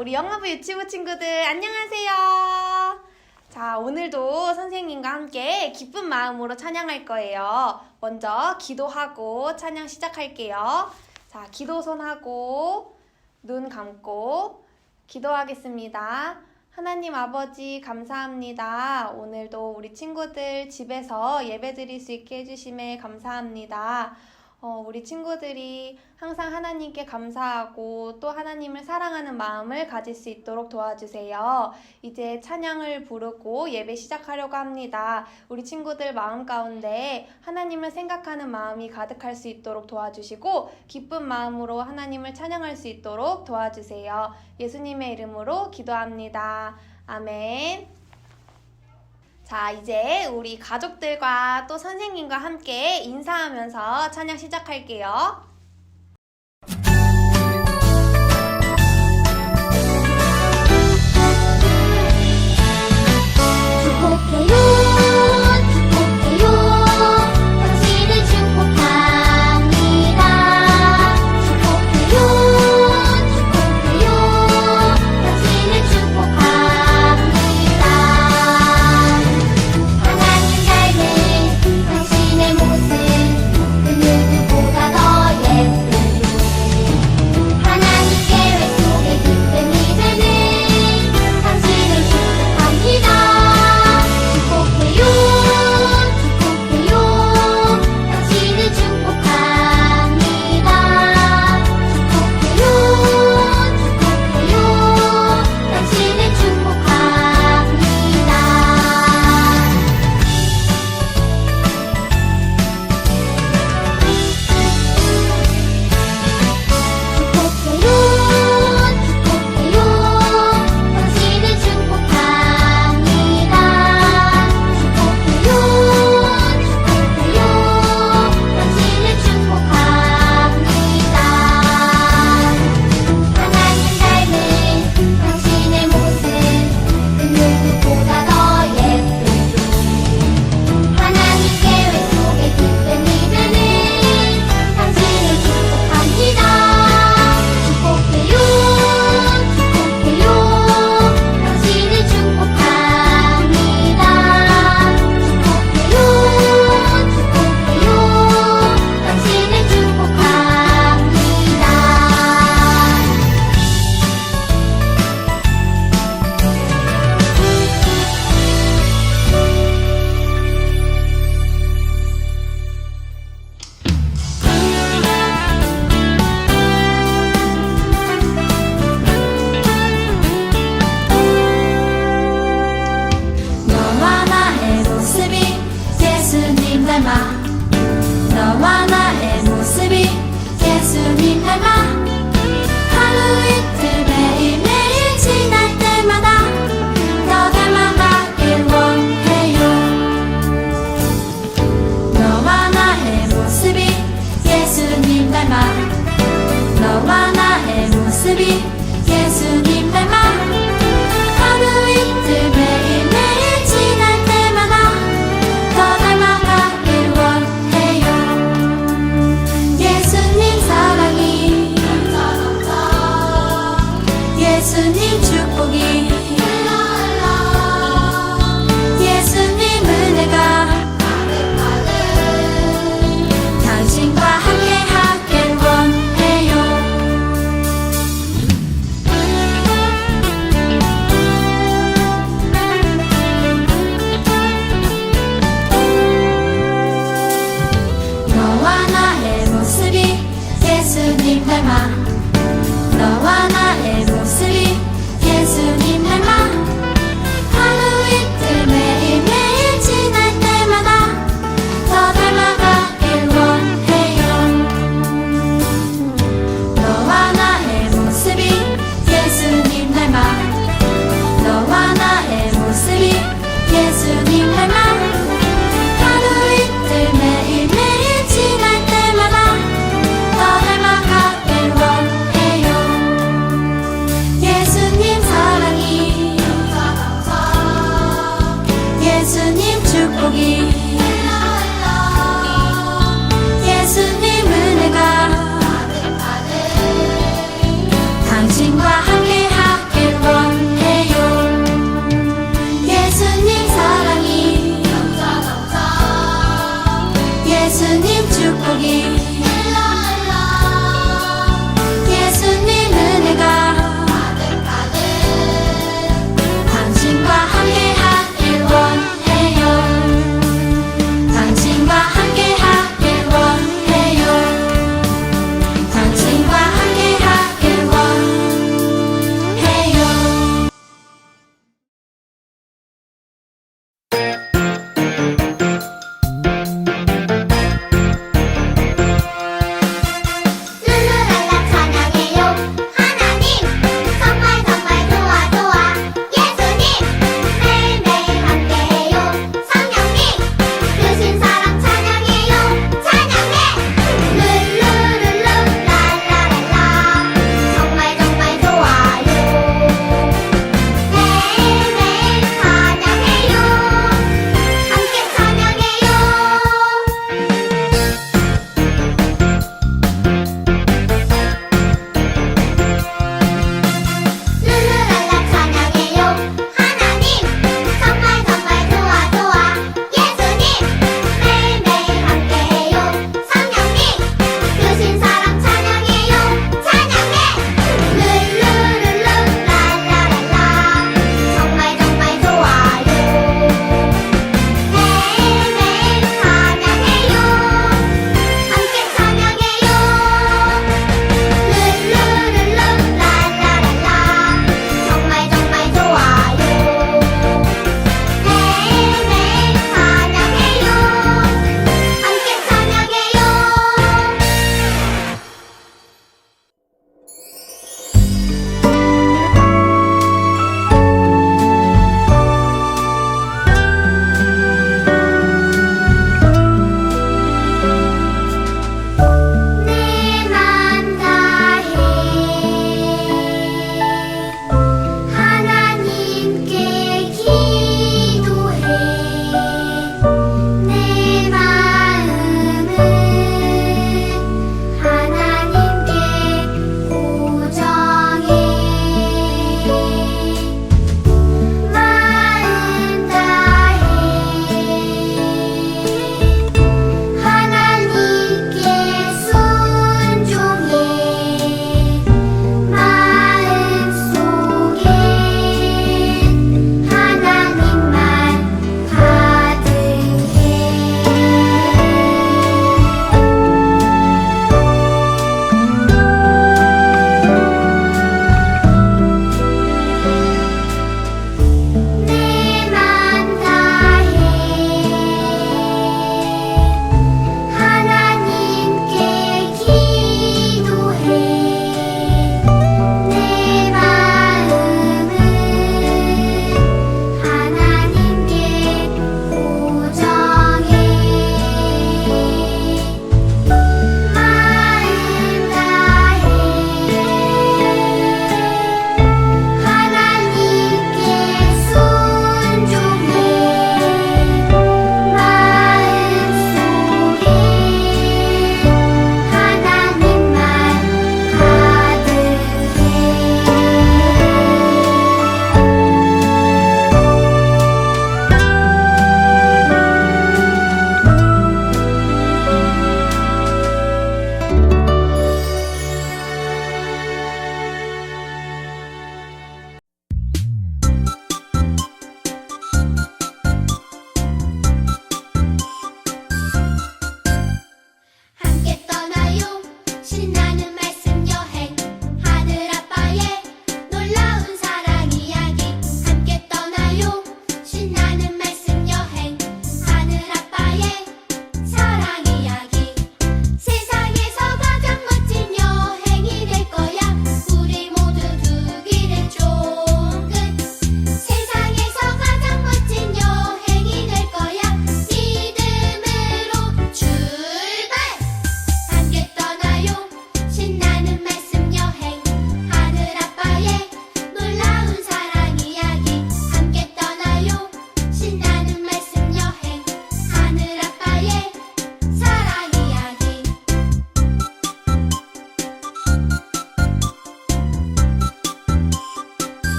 우리 영어부 유치부 친구들 안녕하세요. 자, 오늘도 선생님과 함께 기쁜 마음으로 찬양할 거예요. 먼저 기도하고 찬양 시작할게요. 자, 기도 손 하고 눈 감고 기도하겠습니다. 하나님 아버지 감사합니다. 오늘도 우리 친구들 집에서 예배 드릴 수 있게 해주심에 감사합니다. 어, 우리 친구들이 항상 하나님께 감사하고 또 하나님을 사랑하는 마음을 가질 수 있도록 도와주세요. 이제 찬양을 부르고 예배 시작하려고 합니다. 우리 친구들 마음 가운데 하나님을 생각하는 마음이 가득할 수 있도록 도와주시고 기쁜 마음으로 하나님을 찬양할 수 있도록 도와주세요. 예수님의 이름으로 기도합니다. 아멘. 자, 이제 우리 가족들과 또 선생님과 함께 인사하면서 찬양 시작할게요.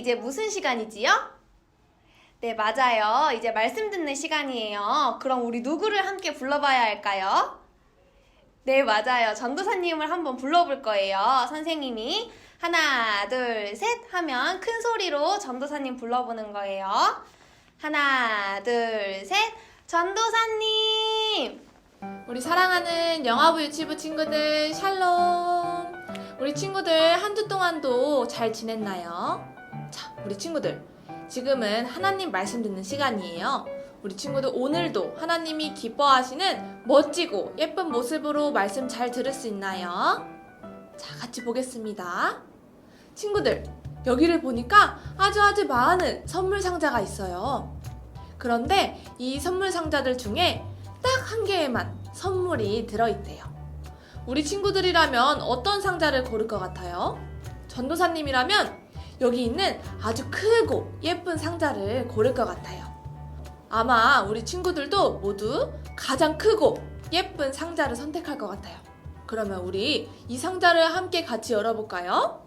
이제 무슨 시간이지요? 네, 맞아요. 이제 말씀 듣는 시간이에요. 그럼 우리 누구를 함께 불러봐야 할까요? 네, 맞아요. 전도사님을 한번 불러볼 거예요. 선생님이 하나, 둘, 셋 하면 큰 소리로 전도사님 불러보는 거예요. 하나, 둘, 셋. 전도사님! 우리 사랑하는 영화부 유치부 친구들, 샬롬! 우리 친구들 한 주 동안도 잘 지냈나요? 자, 우리 친구들. 지금은 하나님 말씀 듣는 시간이에요. 우리 친구들 오늘도 하나님이 기뻐하시는 멋지고 예쁜 모습으로 말씀 잘 들을 수 있나요? 자, 같이 보겠습니다. 친구들, 여기를 보니까 아주 아주 많은 선물 상자가 있어요. 그런데 이 선물 상자들 중에 딱 한 개에만 선물이 들어있대요. 우리 친구들이라면 어떤 상자를 고를 것 같아요? 전도사님이라면 여기 있는 아주 크고 예쁜 상자를 고를 것 같아요. 아마 우리 친구들도 모두 가장 크고 예쁜 상자를 선택할 것 같아요. 그러면 우리 이 상자를 함께 같이 열어볼까요?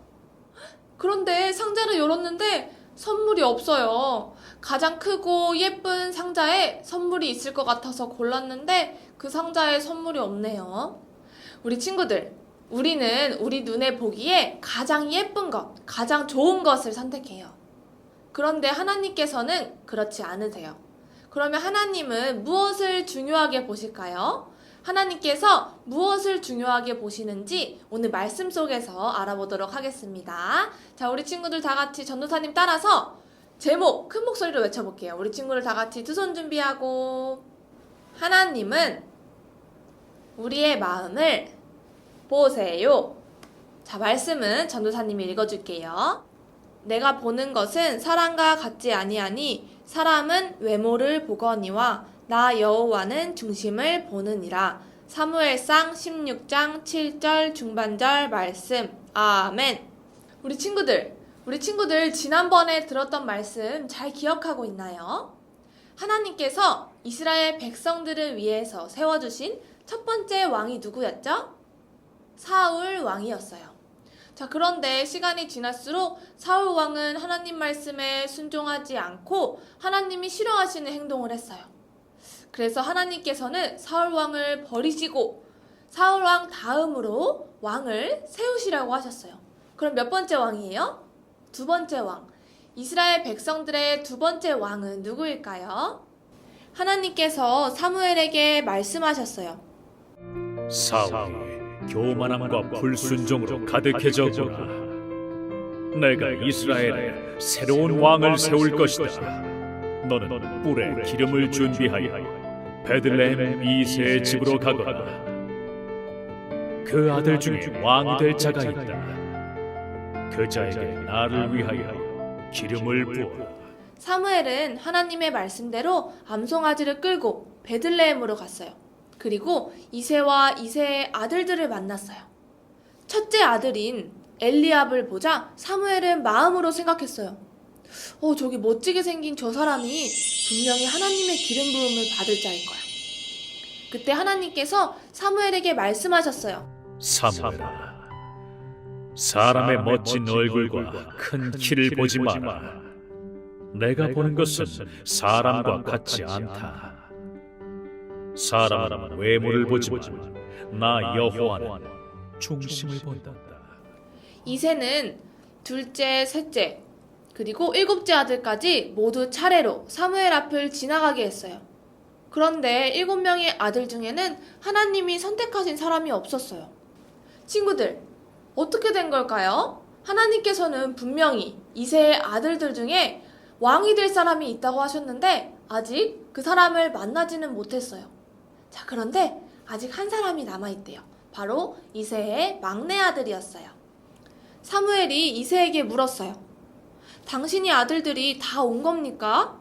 그런데 상자를 열었는데 선물이 없어요. 가장 크고 예쁜 상자에 선물이 있을 것 같아서 골랐는데 그 상자에 선물이 없네요. 우리 친구들, 우리는 우리 눈에 보기에 가장 예쁜 것, 가장 좋은 것을 선택해요. 그런데 하나님께서는 그렇지 않으세요. 그러면 하나님은 무엇을 중요하게 보실까요? 하나님께서 무엇을 중요하게 보시는지 오늘 말씀 속에서 알아보도록 하겠습니다. 자, 우리 친구들 다 같이 전도사님 따라서 제목 큰 목소리로 외쳐볼게요. 우리 친구들 다 같이 두 손 준비하고 하나님은 우리의 마음을 보세요. 자, 말씀은 전도사님이 읽어줄게요. 내가 보는 것은 사람과 같지 아니하니 사람은 외모를 보거니와 나 여호와는 중심을 보느니라. 사무엘상 16장 7절 중반절 말씀. 아멘. 우리 친구들, 우리 친구들 지난번에 들었던 말씀 잘 기억하고 있나요? 하나님께서 이스라엘 백성들을 위해서 세워주신 첫 번째 왕이 누구였죠? 사울 왕이었어요. 자, 그런데 시간이 지날수록 사울 왕은 하나님 말씀에 순종하지 않고 하나님이 싫어하시는 행동을 했어요. 그래서 하나님께서는 사울 왕을 버리시고 사울 왕 다음으로 왕을 세우시라고 하셨어요. 그럼 몇 번째 왕이에요? 두 번째 왕. 이스라엘 백성들의 두 번째 왕은 누구일까요? 하나님께서 사무엘에게 말씀하셨어요. 사울이 교만함과 불순종으로 가득해졌구나. 내가 이스라엘에 새로운 왕을 세울 것이다. 너는 뿔에 기름을 준비하여 베들레헴 이세의 집으로 가거라. 그 아들 중에 왕이 될 자가 있다. 그 자에게 나를 위하여 기름을 부어라. 사무엘은 하나님의 말씀대로 암송아지를 끌고 베들레헴으로 갔어요. 그리고 이세와 이세의 아들들을 만났어요. 첫째 아들인 엘리압을 보자 사무엘은 마음으로 생각했어요. 어, 저기 멋지게 생긴 저 사람이 분명히 하나님의 기름 부음을 받을 자일 거야. 그때 하나님께서 사무엘에게 말씀하셨어요. 사무엘아, 사람의 멋진 얼굴과 큰 키를 보지 마라. 내가 보는 것은 사람과 같지 않다. 사람은 외모를 보지만 나 여호와는 중심을 본단다. 이세는 둘째, 셋째, 그리고 일곱째 아들까지 모두 차례로 사무엘 앞을 지나가게 했어요. 그런데 일곱 명의 아들 중에는 하나님이 선택하신 사람이 없었어요. 친구들, 어떻게 된 걸까요? 하나님께서는 분명히 이세의 아들들 중에 왕이 될 사람이 있다고 하셨는데 아직 그 사람을 만나지는 못했어요. 자, 그런데 아직 한 사람이 남아있대요. 바로 이세의 막내 아들이었어요. 사무엘이 이세에게 물었어요. 당신이 아들들이 다 온 겁니까?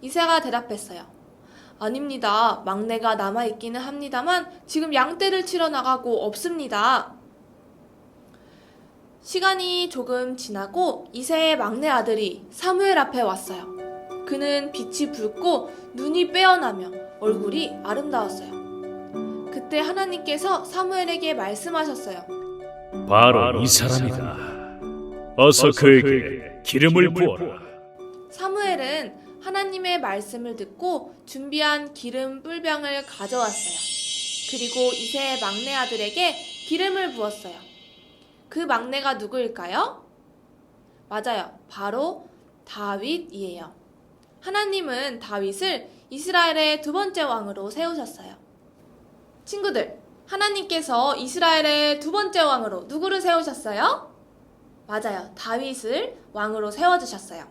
이세가 대답했어요. 아닙니다. 막내가 남아있기는 합니다만 지금 양떼를 치러 나가고 없습니다. 시간이 조금 지나고 이세의 막내 아들이 사무엘 앞에 왔어요. 그는 빛이 붉고 눈이 빼어나며 얼굴이 아름다웠어요. 그때 하나님께서 사무엘에게 말씀하셨어요. 바로 이 사람이다. 어서 그에게 기름을 부어라. 사무엘은 하나님의 말씀을 듣고 준비한 기름 뿔병을 가져왔어요. 그리고 이세의 막내 아들에게 기름을 부었어요. 그 막내가 누구일까요? 맞아요. 바로 다윗이에요. 하나님은 다윗을 이스라엘의 두 번째 왕으로 세우셨어요. 친구들, 하나님께서 이스라엘의 두 번째 왕으로 누구를 세우셨어요? 맞아요. 다윗을 왕으로 세워주셨어요.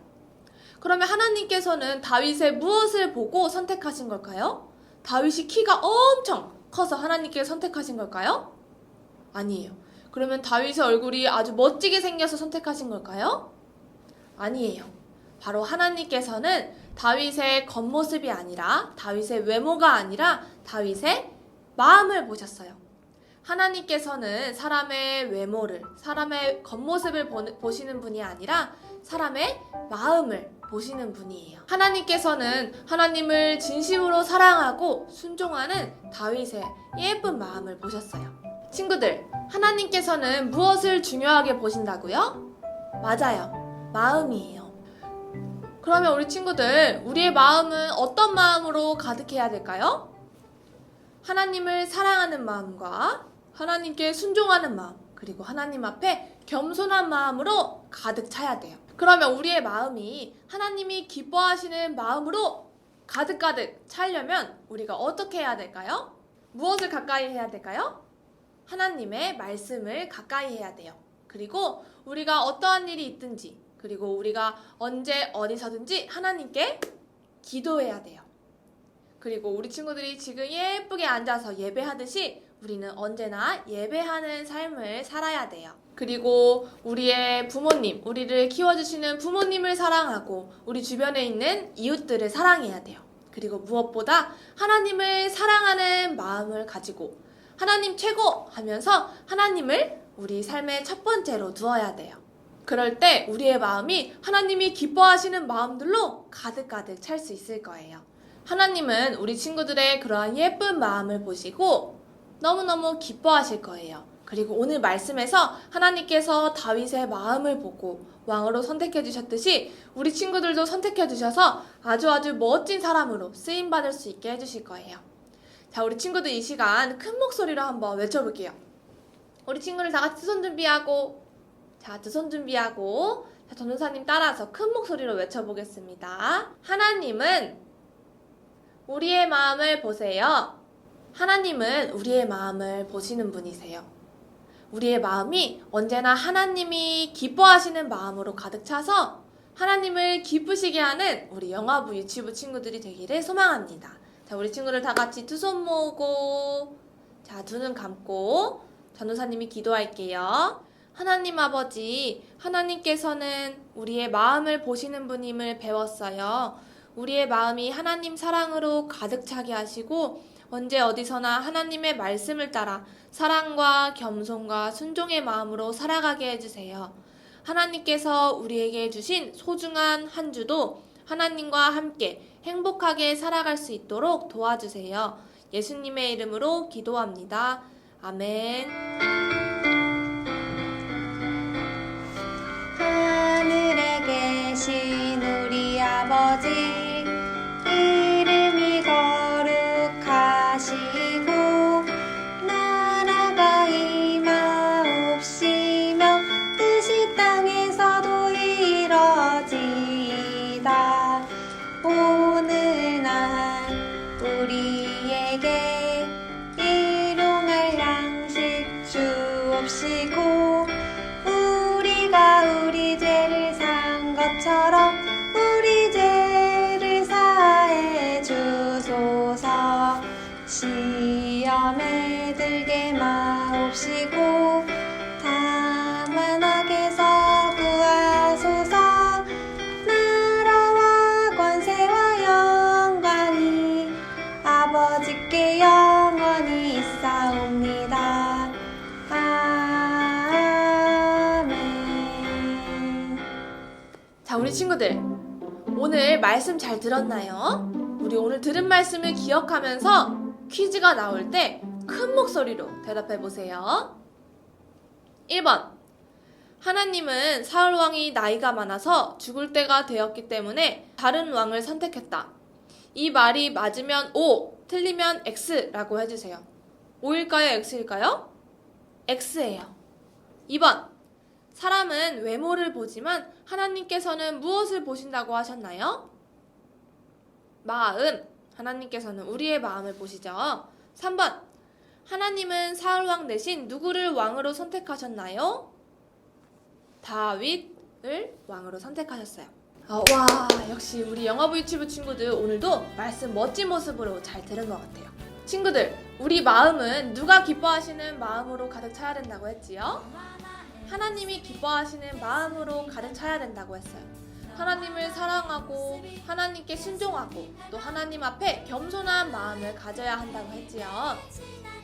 그러면 하나님께서는 다윗의 무엇을 보고 선택하신 걸까요? 다윗이 키가 엄청 커서 하나님께 선택하신 걸까요? 아니에요. 그러면 다윗의 얼굴이 아주 멋지게 생겨서 선택하신 걸까요? 아니에요. 바로 하나님께서는 다윗의 겉모습이 아니라 다윗의 외모가 아니라 다윗의 마음을 보셨어요. 하나님께서는 사람의 외모를, 사람의 겉모습을 보- 보시는 분이 아니라 사람의 마음을 보시는 분이에요. 하나님께서는 하나님을 진심으로 사랑하고 순종하는 다윗의 예쁜 마음을 보셨어요. 친구들, 하나님께서는 무엇을 중요하게 보신다고요? 맞아요. 마음이에요. 그러면 우리 친구들, 우리의 마음은 어떤 마음으로 가득해야 될까요? 하나님을 사랑하는 마음과 하나님께 순종하는 마음, 그리고 하나님 앞에 겸손한 마음으로 가득 차야 돼요. 그러면 우리의 마음이 하나님이 기뻐하시는 마음으로 가득가득 차려면 우리가 어떻게 해야 될까요? 무엇을 가까이 해야 될까요? 하나님의 말씀을 가까이 해야 돼요. 그리고 우리가 어떠한 일이 있든지, 그리고 우리가 언제 어디서든지 하나님께 기도해야 돼요. 그리고 우리 친구들이 지금 예쁘게 앉아서 예배하듯이 우리는 언제나 예배하는 삶을 살아야 돼요. 그리고 우리의 부모님, 우리를 키워주시는 부모님을 사랑하고 우리 주변에 있는 이웃들을 사랑해야 돼요. 그리고 무엇보다 하나님을 사랑하는 마음을 가지고 하나님 최고 하면서 하나님을 우리 삶의 첫 번째로 두어야 돼요. 그럴 때 우리의 마음이 하나님이 기뻐하시는 마음들로 가득가득 찰 수 있을 거예요. 하나님은 우리 친구들의 그러한 예쁜 마음을 보시고 너무너무 기뻐하실 거예요. 그리고 오늘 말씀에서 하나님께서 다윗의 마음을 보고 왕으로 선택해 주셨듯이 우리 친구들도 선택해 주셔서 아주 아주 멋진 사람으로 쓰임 받을 수 있게 해 주실 거예요. 자, 우리 친구들 이 시간 큰 목소리로 한번 외쳐 볼게요. 우리 친구들 다 같이 두손 준비하고 자, 두 손 준비하고 자, 전도사님 따라서 큰 목소리로 외쳐보겠습니다. 하나님은 우리의 마음을 보세요. 하나님은 우리의 마음을 보시는 분이세요. 우리의 마음이 언제나 하나님이 기뻐하시는 마음으로 가득 차서 하나님을 기쁘시게 하는 우리 영화부 유치부 친구들이 되기를 소망합니다. 자, 우리 친구들 다 같이 두 손 모으고, 자, 두 눈 감고, 전도사님이 기도할게요. 하나님 아버지, 하나님께서는 우리의 마음을 보시는 분임을 배웠어요. 우리의 마음이 하나님 사랑으로 가득 차게 하시고, 언제 어디서나 하나님의 말씀을 따라 사랑과 겸손과 순종의 마음으로 살아가게 해주세요. 하나님께서 우리에게 주신 소중한 한 주도 하나님과 함께 행복하게 살아갈 수 있도록 도와주세요. 예수님의 이름으로 기도합니다. 아멘. 아 말씀 잘 들었나요? 우리 오늘 들은 말씀을 기억하면서 퀴즈가 나올 때 큰 목소리로 대답해 보세요. 1번. 하나님은 사울 왕이 나이가 많아서 죽을 때가 되었기 때문에 다른 왕을 선택했다. 이 말이 맞으면 O, 틀리면 X라고 해주세요. O일까요? X일까요? X예요. 2번. 사람은 외모를 보지만 하나님께서는 무엇을 보신다고 하셨나요? 마음. 하나님께서는 우리의 마음을 보시죠. 3번. 하나님은 사울왕 대신 누구를 왕으로 선택하셨나요? 다윗을 왕으로 선택하셨어요. 어, 와, 역시 우리 영화부 유튜브 친구들 오늘도 말씀 멋진 모습으로 잘 들은 것 같아요. 친구들, 우리 마음은 누가 기뻐하시는 마음으로 가득 차야 된다고 했지요? 하나님이 기뻐하시는 마음으로 가득 차야 된다고 했어요. 하나님을 사랑하고 하나님께 순종하고 또 하나님 앞에 겸손한 마음을 가져야 한다고 했지요.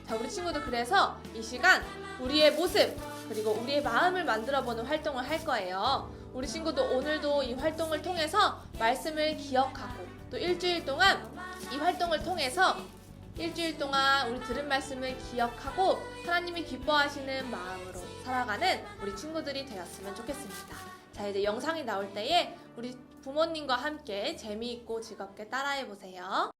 자, 우리 친구들 그래서 이 시간 우리의 모습 그리고 우리의 마음을 만들어 보는 활동을 할 거예요. 우리 친구도 오늘도 이 활동을 통해서 말씀을 기억하고 또 일주일 동안 이 활동을 통해서 일주일 동안 우리 들은 말씀을 기억하고 하나님이 기뻐하시는 마음으로 살아가는 우리 친구들이 되었으면 좋겠습니다. 자, 이제 영상이 나올 때에 우리 부모님과 함께 재미있고 즐겁게 따라해 보세요.